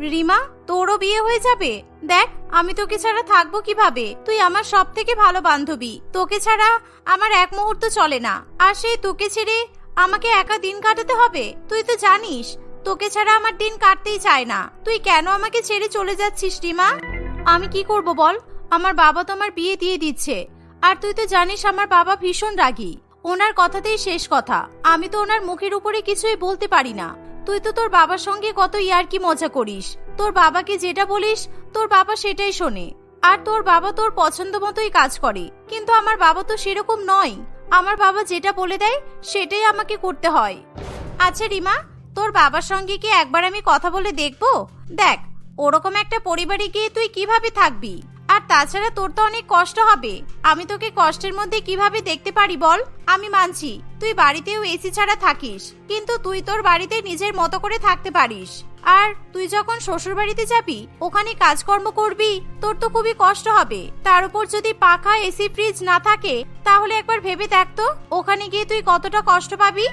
রিমা, তোরও বিয়ে হয়ে যাবে? দেখ, আমি তোকে ছাড়া থাকব কীভাবে? তুই আমার সব থেকে ভালো বান্ধবী। তোকে ছাড়া আমার এক মুহূর্ত চলে না। আর সেই তোকে ছেড়ে আমাকে একা দিন কাটাতে হবে? তুই তো জানিস, তোকে ছাড়া আমার দিন কাটতেই চায় না। তুই কেন আমাকে ছেড়ে চলে যাচ্ছিস রিমা? আমি কি করব বল? আমার বাবা তো আমার বিয়ে দিয়ে দিচ্ছে। আর তুই তো জানিস আমার বাবা ভীষণ রাগী। ওনার কথাতেই শেষ কথা। আমি তো ওনার মুখের উপরে কিছুই বলতে পারি না। তুই তো তোর বাবার সঙ্গে কত ইয়ারকি মজা করিস। তোর বাবাকে যেটা বলিস, তোর বাবা সেটাই শোনে। আর তোর বাবা তোর পছন্দ মতোই কাজ করে। কিন্তু আমার বাবা তো সেরকম নয়। আমার বাবা যেটা বলে দেয়, সেটাই আমাকে করতে হয়। আচ্ছা রিমা, তোর বাবার সঙ্গে কি একবার আমি কথা বলে দেখব? দেখ, ওরকম একটা পরিবারে গিয়ে তুই কীভাবে থাকবি? আর তাছাড়া তোর তো অনেক কষ্ট হবে। আমি তোকে কষ্টের মধ্যে কীভাবে দেখতে পারি বল? আমি মানছি, তুই বাড়িতেও এসি ছাড়া থাকিস, কিন্তু তুই তোর বাড়িতে নিজের মতো করে থাকতে পারিস। আর তুই যখন শ্বশুর বাড়িতে যাবি, ওখানে কাজকর্ম করবি, তোর তো খুবই কষ্ট হবে। তার উপর যদি পাখা এসি ফ্রিজ না থাকে, তাহলে একবার ভেবে দেখ তো, ওখানে গিয়ে তুই কতটা কষ্ট পাবি।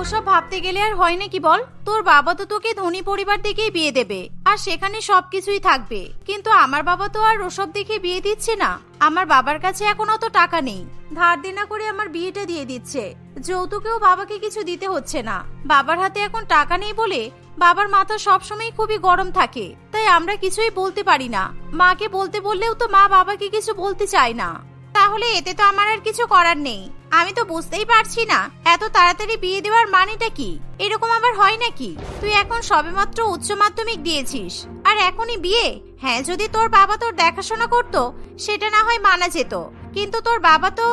ওসব ভাবতে গেলে আর হয় নাকি বল? তোর বাবা তো তোকে ধনী পরিবার থেকেই বিয়ে দেবে। আর সেখানে সবকিছুই থাকবে। কিন্তু আমার বাবা তো আর ওসব দেখে বিয়ে দিচ্ছে না। আমার বাবার কাছে এখন অত টাকা নেই। ধার দেনা করে আমার বিয়েটা দিয়ে দিচ্ছে। যৌতুকেও বাবাকে কিছু দিতে হচ্ছে না। বাবার হাতে এখন টাকা নেই বলে বাবার মাথা সবসময় খুবই গরম থাকে। তাই আমরা কিছুই বলতে পারি না। মাকে বলতে বললেও তো মা বাবাকে কিছু বলতে চায় না। তাহলে এতে তো আমার আর কিছু করার নেই। আমি তো বুঝতেই পারছি না, এত তাড়াতাড়ি বিয়ে দেওয়ার মানেটা কি? এরকম আবার হয় নাকি? তুই এখন সবেমাত্র উচ্চ মাধ্যমিক দিয়েছিস, আর এখনই বিয়ে? হ্যাঁ যদি তোর বাবা তোর দেখাশোনা করতো, সেটা না হয় মানা যেত। কিন্তু তোর বাবা তো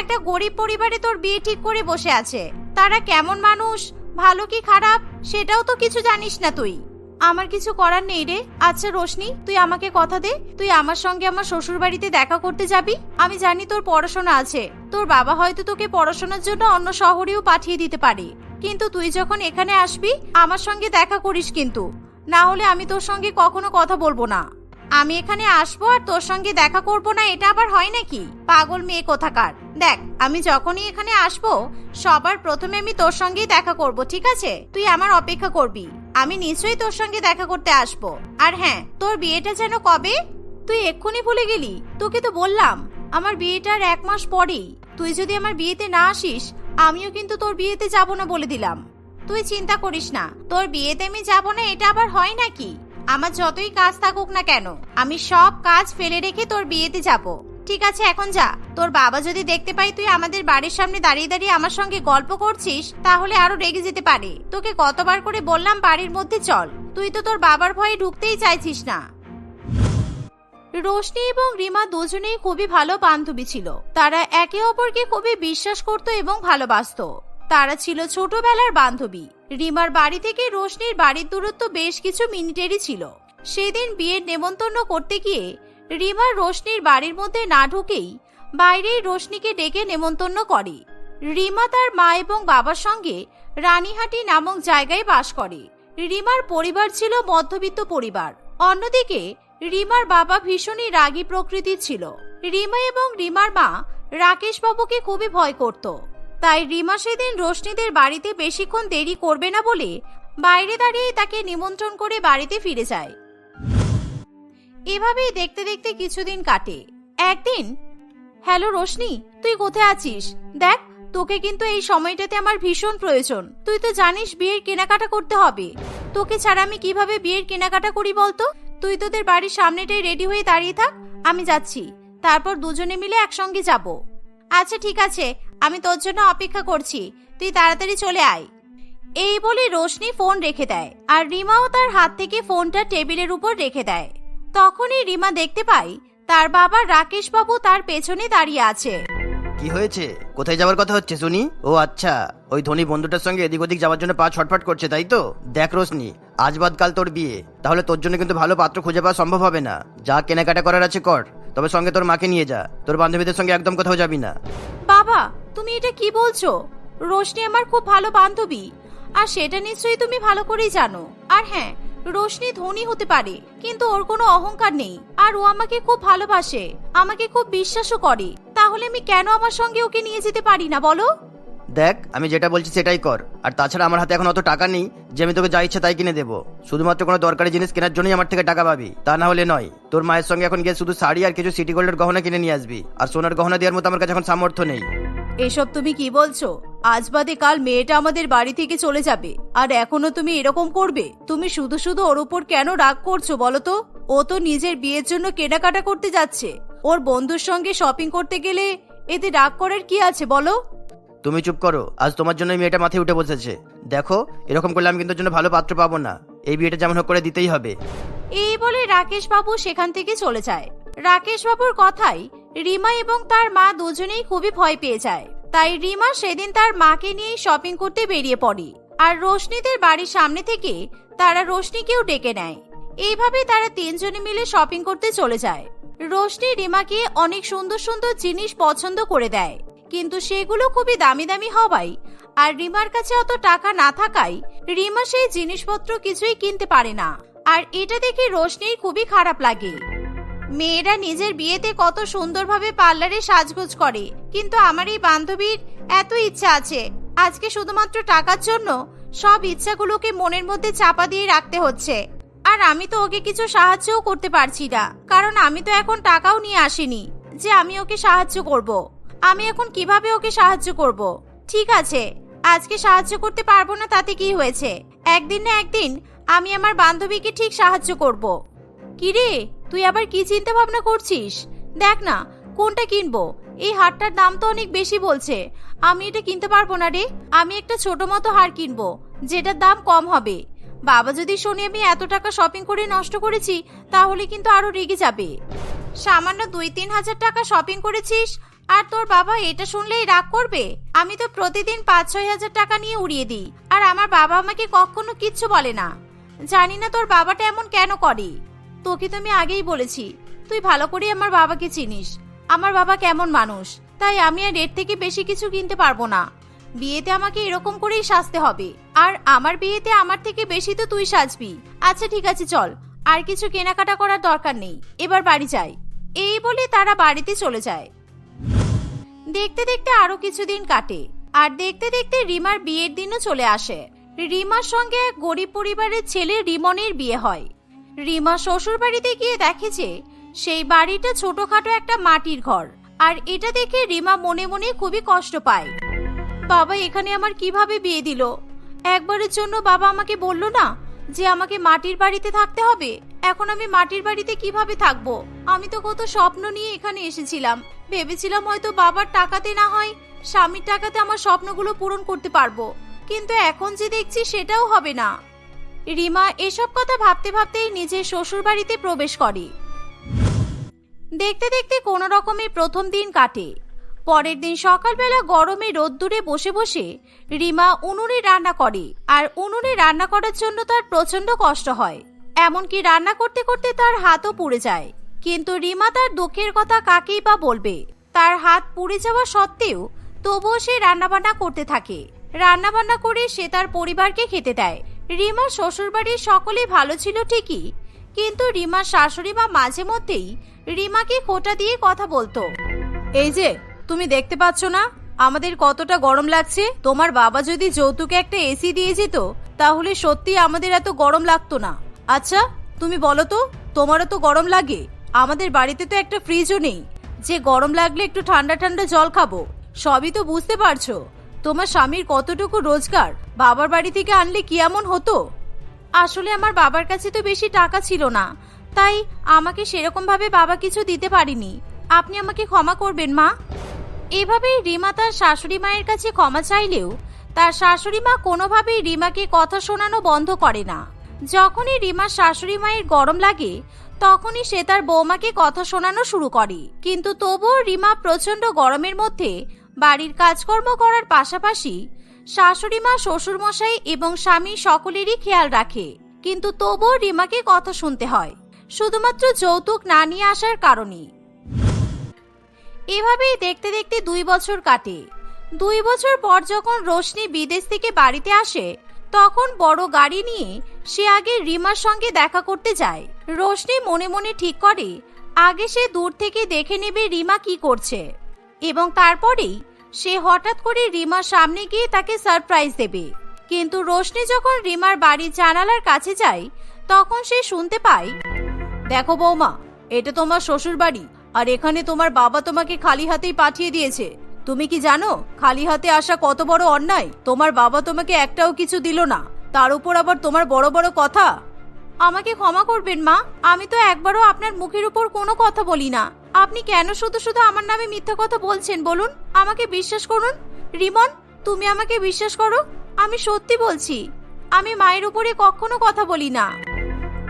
একটা গরিব পরিবারে তোর বিয়ে ঠিক করে বসে আছে। তারা কেমন মানুষ, ভালো কি খারাপ, সেটাও তো কিছু জানিস না তুই। আমার কিছু করার নেই রে। আচ্ছা রোশনি, তুই আমাকে কথা দে। তুই আমার সঙ্গে আমার শ্বশুর বাড়িতে দেখা করতে যাবি। আমি জানি তোর পড়াশোনা আছে। তোর বাবা হয়তো তোকে পড়াশোনার জন্য অন্য শহরেও পাঠিয়ে দিতে পারে। কিন্তু তুই যখন এখানে আসবি, আমার সঙ্গে দেখা করিস কিন্তু। না হলে আমি তোর সঙ্গে কখনো কথা বলব না। আমি এখানে আসব আর তোর সঙ্গে দেখা করব না, এটা আবার হয় নাকি? পাগল মেয়ে কোথাকার। দেখ, আমি যখনই এখানে আসব, সবার প্রথমে আমি তোর সঙ্গেই দেখা করব, ঠিক আছে? তুই আমার অপেক্ষা করবি। আমি নিশ্চয়ই তোর সঙ্গে দেখা করতে আসব। আর হ্যাঁ তোর বিয়েটা যেন কবে? তুই এক্ষুনি ভুলে গেলি? তোকে তো বললাম, আমার বিয়েটার এক মাস পরেই। তুই যদি আমার বিয়েতে না আসিস, আমিও কিন্তু তোর বিয়েতে যাব না বলে দিলাম। তুই চিন্তা করিস না, তোর বিয়েতে আমি যাব না, এটা আবার হয় নাকি? আমার যতই কাজ থাকুক না কেন, আমি সব কাজ ফেলে রেখে তোর বিয়েতে যাব। ঠিক আছে, এখন যা। তোর বাবা যদি দেখতে পাই তুই আমাদের বাড়ির সামনে দাঁড়িয়ে দাঁড়িয়ে আমার সঙ্গে গল্প করছিস, তাহলে আরও রেগে যেতে পারে। তোকে কতবার করে বললাম বাড়ির মধ্যে চল। তুই তো তোর বাবার ভয়ে ঢুকতেই চাইছিস না। রোশনি এবং রিমা দুজনেই খুবই ভালো বান্ধবী ছিল। তারা একে অপরকে খুবই বিশ্বাস করত এবং ভালোবাসতো। তারা ছিল ছোটবেলার বান্ধবী। রিমার বাড়ি থেকে রোশনির বাড়ির দূরত্ব বেশ কিছু মিনিটেরই ছিল। সেদিন বিয়ের নেমন্তন্ন করতে গিয়ে রিমা রোশনির বাড়ির মধ্যে না ঢুকেই বাইরেই রোশনিকে ডেকে নেমন্তন্ন করে। রিমা তার মা এবং বাবার সঙ্গে রানীহাটি নামক জায়গায় বাস করে। রিমার পরিবার ছিল মধ্যবিত্ত পরিবার। অন্যদিকে রিমার বাবা ভীষণই রাগী প্রকৃতির ছিল। রিমা এবং রিমার মা রাকেশ বাবুকে খুবই ভয় করত। তাই রিমা সেদিন রোশনিদের বাড়িতে বেশিক্ষণ দেরি করবে না বলে বাইরে দাঁড়িয়ে তাকে নিমন্ত্রণ করে বাড়িতে ফিরে যায়। এভাবেই দেখতে দেখতে কিছুদিন কাটে। একদিন, হ্যালো রোশনি, তুই কোথায় আছিস? দেখ, তোকে কিন্তু এই সময়টাতে আমার ভীষণ প্রয়োজন। তুই তো জানিস বিয়ের কেনাকাটা করতে হবে। তোকে ছাড়া আমি কীভাবে বিয়ের কেনাকাটা করি বলতো? তুই তোদের বাড়ির সামনেটাই রেডি হয়ে দাঁড়িয়ে থাক, আমি যাচ্ছি। তারপর দুজনে মিলে একসঙ্গে যাব। আচ্ছা ঠিক আছে, আমি তোর জন্য অপেক্ষা করছি। তুই তাড়াতাড়ি চলে আয়। এই বলে রোশনি ফোন রেখে দেয়, আর রিমাও তার হাত থেকে ফোনটা টেবিলের উপর রেখে দেয়। তখনই রিমা দেখতে পাই তার বাবা রাকেশ বাবু তার পেছনে দাঁড়িয়ে আছে। কি হয়েছে? কোথায় যাওয়ার কথা হচ্ছে শুনি? ও আচ্ছা ওই ধনী বন্ধুটার সঙ্গে এদিক ওদিক যাওয়ার জন্য পা ছটফট করছে তাই তো? দেখ রোশনি আজ বাদ কাল তোর বিয়ে তাহলে তোর জন্য কিন্তু ভালো পাত্র খুঁজে পাওয়া সম্ভব হবে না। যা কেনাকাটা করার আছে কর তবে সঙ্গে তোর মাকে নিয়ে যা তোর বান্ধবীদের সঙ্গে একদম কোথাও যাবি না। বাবা তুমি এটা কি বলছো? রোশনি আমার খুব ভালো বান্ধবী আর সেটা নিশ্চয়ই তুমি ভালো করেই জানো। আর হ্যাঁ রোশনি ধনী হতে পারে, কিন্তু ওর কোনো অহংকার নেই। আর ও আমাকে খুব ভালোবাসে, আমাকে খুব বিশ্বাসও করে। তাহলে আমি কেন আমার সঙ্গে ওকে নিয়ে যেতে পারি না, বলো? দেখ, আমি যেটা বলছি সেটাই কর। আর তাছাড়া আমার হাতে এখন অত টাকা নেই যে আমি তোকে যা ইচ্ছা তাই কিনে দেবো। শুধুমাত্র কোনো দরকারি জিনিস কেনার জন্যই আমার থেকে টাকা পাবি। তা না হলে নয়, তোর মায়ের সঙ্গে এখন গিয়ে শুধু শাড়ি আর কিছু সিটি গোল্ডের গহনা কিনে নিয়ে আসবি। আর সোনার গহনা দেওয়ার মতো আমার কাছে এখন সামর্থ্য নেই। এসব তুমি কি বলছো? আজ বাদে কাল মেয়েটা আমাদের বাড়ি থেকে চলে যাবে। আর এখনও তুমি এরকম করবে? তুমি শুধু শুধু ওর উপর কেন রাগ করছ বলো তো? ও তো নিজের বিয়ের জন্য কেনাকাটা করতে যাচ্ছে। ওর বন্ধুর সঙ্গে শপিং করতে গেলে এতে রাগ করার কি আছে বলো? তুমি চুপ করো। আজ তোমার জন্য মেয়েটা মাথায় উঠে বসেছে। দেখো এরকম করলে আমি কিন্তু ওর জন্য ভালো পাত্র পাবো না। এই বিয়েটা যেমন হোক করে দিতেই হবে। এই বলে রাকেশ বাবু সেখান থেকে চলে যায়। রাকেশ বাবুর কথাই রিমা এবং তার মা দুজনেই খুবই ভয় পেয়ে যায়। তাই রিমা সেদিন তার মাকে নিয়ে শপিং করতে বেরিয়ে পড়ে। আর রোশনিদের বাড়ির সামনে থেকে তারা রোশনিকেও ডেকে নেয়। এইভাবে তারা তিনজনে মিলে শপিং করতে চলে যায়। রোশনি রিমাকে অনেক সুন্দর সুন্দর জিনিস পছন্দ করে দেয়। কিন্তু সেগুলো খুবই দামি দামি হওয়ায় আর রিমার কাছে অত টাকা না থাকায় রিমা সেই জিনিসপত্র কিছুই কিনতে পারে না। আর এটা দেখে রোশনির খুবই খারাপ লাগে। মেয়েরা নিজের বিয়েতে কত সুন্দরভাবে পার্লারে সাজগোজ করে। কিন্তু আমার এই বান্ধবীর এত ইচ্ছা আছে। আজকে শুধুমাত্র টাকার জন্য সব ইচ্ছাগুলোকে মনের মধ্যে চাপা দিয়ে রাখতে হচ্ছে। আর আমি তো ওকে কিছু সাহায্যও করতে পারছি না। কারণ আমি তো এখন টাকাও নিয়ে আসিনি যে আমি ওকে সাহায্য করব। আমি এখন কীভাবে ওকে সাহায্য করব? ঠিক আছে, আজকে সাহায্য করতে পারব না তাতে কি হয়েছে? একদিন না একদিন আমি আমার বান্ধবীকে ঠিক সাহায্য করব। কিরে তুই আবার কি চিন্তা ভাবনা করছিস? দেখ না, কোনটা কিনবো? এই হারটার দাম তো অনেক বেশি বলছে। আমি এটা কিনতে পারব না রে। আমি একটা ছোট মতো হার কিনবো, যেটার দাম কম হবে। বাবা যদি শুনে আমি এত টাকা শপিং করে নষ্ট করেছি, তাহলে কিন্তু আরও রেগে যাবে। সামান্য দুই তিন হাজার টাকা শপিং করেছিস, আর তোর বাবা এটা শুনলেই রাগ করবে? আমি তো প্রতিদিন পাঁচ ছয় হাজার টাকা নিয়ে উড়িয়ে দিই, আর আমার বাবা আমাকে কখনো কিচ্ছু বলে না। জানি না তোর বাবাটা এমন কেন করে। তোকে তো আমি আগেই বলেছি। তুই ভালো করে আমার বাবাকে চিনিস। আমার বাবা কেমন মানুষ, তাই আমি আর এর থেকে বেশি কিছু কিনতে পারব না। বিয়েতে আমাকে এরকম করেই সাজতে হবে। আর আমার বিয়েতে আমার থেকে বেশি তো তুই সাজবি। আচ্ছা ঠিক আছে, চল। আর কিছু কেনাকাটা করার দরকার নেই। এবার বাড়ি যাই। এই বলে তারা বাড়িতে চলে যায়। দেখতে দেখতে আরও কিছুদিন কাটে। আর দেখতে দেখতে রিমার বিয়ের দিনও চলে আসে। রিমার সঙ্গে এক গরিব পরিবারের ছেলে রিমনের বিয়ে হয়। রিমা শ্বশুর বাড়িতে গিয়ে দেখে যে সেই বাড়িটা ছোটখাটো একটা মাটির ঘর, আর এটা দেখে রিমা মনে মনে খুবই কষ্ট পায়। বাবা এখানে আমার কীভাবে বিয়ে দিল? একবারের জন্য বাবা আমাকে বলল না যে আমাকে মাটির বাড়িতে থাকতে হবে? এখন আমি মাটির বাড়িতে কীভাবে থাকব? আমি তো কত স্বপ্ন নিয়ে এখানে এসেছিলাম। ভেবেছিলাম হয়তো বাবার টাকাতে না হয় স্বামীর টাকাতে আমার স্বপ্নগুলো পূরণ করতে পারব। কিন্তু এখন যে দেখছি সেটাও হবে না। রিমা এসব কথা ভাবতে ভাবতেই নিজের শ্বশুর বাড়িতে প্রবেশ করে। দেখতে দেখতে কোনো রকমে প্রথম দিন কাটে। পরের দিন সকালবেলা গরমে রোদ্দুরে বসে বসে রিমা উনুনে রান্না করে আর উনুনে রান্না করার জন্য তার প্রচণ্ড কষ্ট হয়। এমনকি রান্না করতে করতে তার হাতও পুড়ে যায়। কিন্তু রিমা তার দুঃখের কথা কাকেই বা বলবে? তার হাত পুড়ে যাওয়া সত্ত্বেও তবুও সে রান্নাবান্না করতে থাকে। রান্নাবান্না করে সে তার পরিবারকে খেতে দেয়। রিমার শ্বশুরবাড়ির সকলে ভালো ছিল ঠিকই, কিন্তু রিমার শাশুড়ি মা মাঝে মধ্যেই রিমাকে খোটা দিয়ে কথা বলতো। এই যে, তুমি দেখতে পাচ্ছ না? আমাদের কতটা গরম লাগছে। তোমার বাবা যদি যৌতুকে একটা এসি দিয়ে যেত, তাহলে সত্যি আমাদের এত গরম লাগতো না। আচ্ছা তুমি বলো তো, তোমারও তো গরম লাগে। আমাদের বাড়িতে তো একটা ফ্রিজও নেই। যে গরম লাগলে একটু ঠান্ডা ঠান্ডা জল খাব। সবই তো বুঝতে পারছ। তোমার স্বামীর কতটুকু রোজগার? বাবার বাড়ি থেকে আনলে কি এমন হতো? আসলে আমার বাবার কাছে তো বেশি টাকা ছিল না, তাই আমাকে সেরকম ভাবে বাবা কিছু দিতে পারিনি। আপনি আমাকে ক্ষমা করবেন, মা। এভাবেই রিমা তার শাশুড়ি মায়ের কাছে ক্ষমা চাইলেও, তার শাশুড়ি মা কোনোভাবেই রিমাকে কথা শোনানো বন্ধ করে না। যখনই রিমার শাশুড়ি মায়ের গরম লাগে, তখনই সে তার বৌমাকে কথা শোনানো শুরু করে। কিন্তু তবুও রিমা প্রচণ্ড গরমের মধ্যে বাড়ির কাজকর্ম করার পাশাপাশি শাশুড়ি মা, শ্বশুরমশাই এবং স্বামী সকলেরই খেয়াল রাখে। কিন্তু তবুও রিমাকে কথা শুনতে হয়। শুধুমাত্র যৌতুক না নিয়ে আসার কারণে এভাবেই দেখতে দেখতে দুই বছর কাটে। দুই বছর পর যখন রোশনি বিদেশ থেকে বাড়িতে আসে, তখন বড় গাড়ি নিয়ে সে আগে রিমার সঙ্গে দেখা করতে যায়। রোশনি মনে মনে ঠিক করে, আগে সে দূর থেকে দেখে নেবে রিমা কি করছে। এবং তারপরেই সে হঠাৎ করে রিমার সামনে গিয়ে তাকে সারপ্রাইজ দেবে। কিন্তু রোশনি যখন রিমার বাড়ির জানালার কাছে যায়, তখন সে শুনতে পায়, দেখো বৌমা, এটা তোমার শ্বশুর বাড়ি আর এখানে তোমার বাবা তোমাকে খালি হাতেই পাঠিয়ে দিয়েছে। তুমি কি জানো, খালি হাতে আসা কত বড় অন্যায়? তোমার বাবা তোমাকে একটাও কিছু দিল না, তার উপর আবার তোমার বড় বড় কথা? আমাকে ক্ষমা করবেন মা, আমি তো একবারও আপনার মুখের উপর কোনো কথা বলি না। আপনি কেন শুধু শুধু আমার নামে মিথ্যা কথা বলছেন বলুন? আমাকে বিশ্বাস করুন? রিমন তুমি আমাকে বিশ্বাস করো? আমি সত্যি বলছি আমি মায়ের উপরে কখনো কথা বলি না।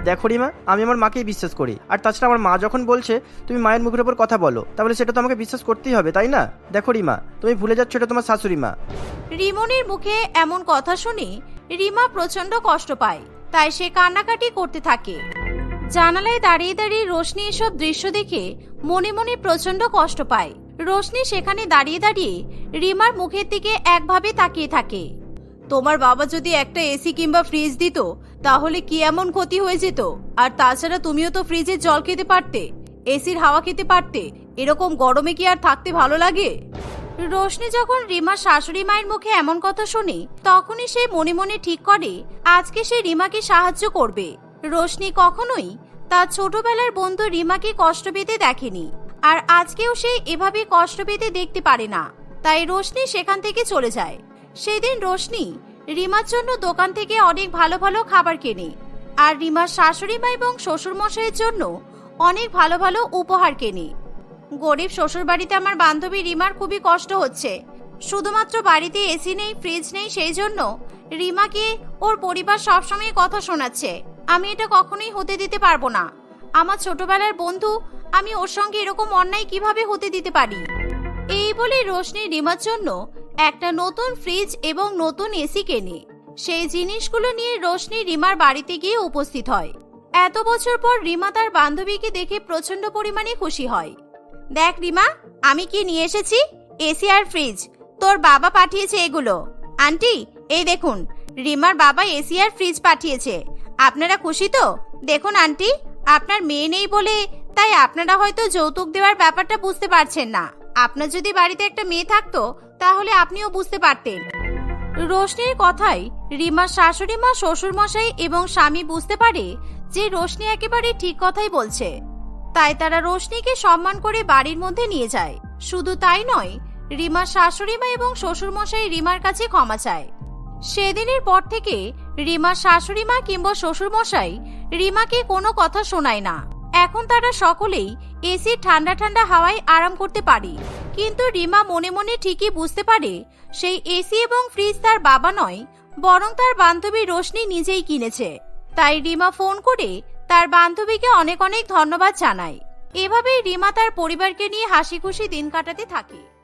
দেখো রিমা আমি আমার মাকেই বিশ্বাস করি। আর তাছাড়া আমার মা যখন বলছে তুমি মায়ের মুখের উপর কথা বলো তাহলে সেটা তো আমাকে বিশ্বাস করতেই হবে তাই না? দেখো রিমা তুমি ভুলে যাচ্ছ এটা তোমার শাশুড়ি মা। রিমনের মুখে এমন কথা শুনে রিমা প্রচণ্ড কষ্ট পায় তাই সে কান্নাকাটি করতে থাকে। জানালায় দাঁড়িয়ে দাঁড়িয়ে রোশনি এসব দৃশ্য দেখে মনে মনে প্রচণ্ড কষ্ট পায়। রোশনি সেখানে দাঁড়িয়ে দাঁড়িয়ে রিমার মুখের দিকে একভাবে তাকিয়ে থাকে। তোমার বাবা যদি একটা এসি কিংবা ফ্রিজ দিত, তাহলে কি এমন ক্ষতি হয়ে যেত? আর তাছাড়া তুমিও তো ফ্রিজের জল খেতে পারতে এসির হাওয়া খেতে পারতে, এরকম গরমে কি আর থাকতে ভালো লাগে? রোশনি যখন রিমার শাশুড়ি মায়ের মুখে এমন কথা শুনে, তখনই সে মনে মনে ঠিক করে, আজকে সে রিমাকে সাহায্য করবে। রোশনি কখনোই তার ছোটবেলার বন্ধু রিমাকে কষ্ট পেতে দেখেনি। আর আজকেও সে এভাবে কষ্ট পেতে দেখতে পারে না। তাই রোশনি সেখান থেকে চলে যায়। সেদিন রোশনি রিমার জন্য দোকান থেকে অনেক ভালো ভালো খাবার কেনে। আর রিমার শাশুড়ি মা এবং শ্বশুর মশাইয়ের জন্য অনেক ভালো ভালো উপহার কেনে। গরিব শ্বশুর বাড়িতে আমার বান্ধবী রিমার খুবই কষ্ট হচ্ছে। শুধুমাত্র বাড়িতে এসি নেই, ফ্রিজ নেই, সেই জন্য রিমাকে ওর পরিবার সবসময় কথা শোনাচ্ছে। আমি এটা কখনোই হতে দিতে পারব না। আমার ছোটবেলার বন্ধু, আমি ওর সঙ্গে এরকম অন্যায় কীভাবে হতে দিতে পারি? এই বলে রোশনি রিমার জন্য একটা নতুন ফ্রিজ এবং নতুন এসি কেনে। সেই জিনিসগুলো নিয়ে রোশনি রিমার বাড়িতে গিয়ে উপস্থিত হয়। এত বছর পর রিমা তার বান্ধবীকে দেখে প্রচণ্ড পরিমাণে খুশি হয়। দেখ রিমা, আমি কি নিয়ে এসেছি? এসি আর ফ্রিজ। তোর বাবা পাঠিয়েছে এগুলো। আন্টি, এই দেখুন, রিমার বাবা এসি আর ফ্রিজ পাঠিয়েছে। আপনারা খুশি তো? দেখুন, আন্টি, আপনার মেয়ে নেই বলে তাই আপনারা হয়তো যৌতুক দেওয়ার ব্যাপারটা বুঝতে পারছেন না। আপনার যদি বাড়িতে একটা মেয়ে থাকতো, তাহলে আপনিও বুঝতে পারতেন। রোশনির কথাই রিমার শাশুড়ি মা, শ্বশুর মশাই এবং স্বামী বুঝতে পারে যে রোশনি একেবারে ঠিক কথাই বলছে। তাই তারা রোশনিকে সম্মান করে বাড়ির মধ্যে নিয়ে যায়। শুধু তাই নয় রিমার শাশুড়ি মা এবং শ্বশুর মশাই রিমার কাছে ক্ষমা চায়। সেদিনের পর থেকে রিমার শাশুড়ি মা কিংবা শ্বশুর মশাই রিমাকে কোনো কথা শোনায় না। এখন তারা সকলেই এসির ঠান্ডা ঠান্ডা হাওয়ায় আরাম করতে পারে। কিন্তু রিমা মনে মনে ঠিকই বুঝতে পারে, সেই এসি এবং ফ্রিজ তার বাবা নয়, বরং তার বান্ধবী রোশনি নিজেই কিনেছে। তাই রিমা ফোন করে তার বান্ধবীকে অনেক অনেক ধন্যবাদ জানায়। এভাবেই রিমা তার পরিবারকে নিয়ে হাসি খুশি দিন কাটাতে থাকে।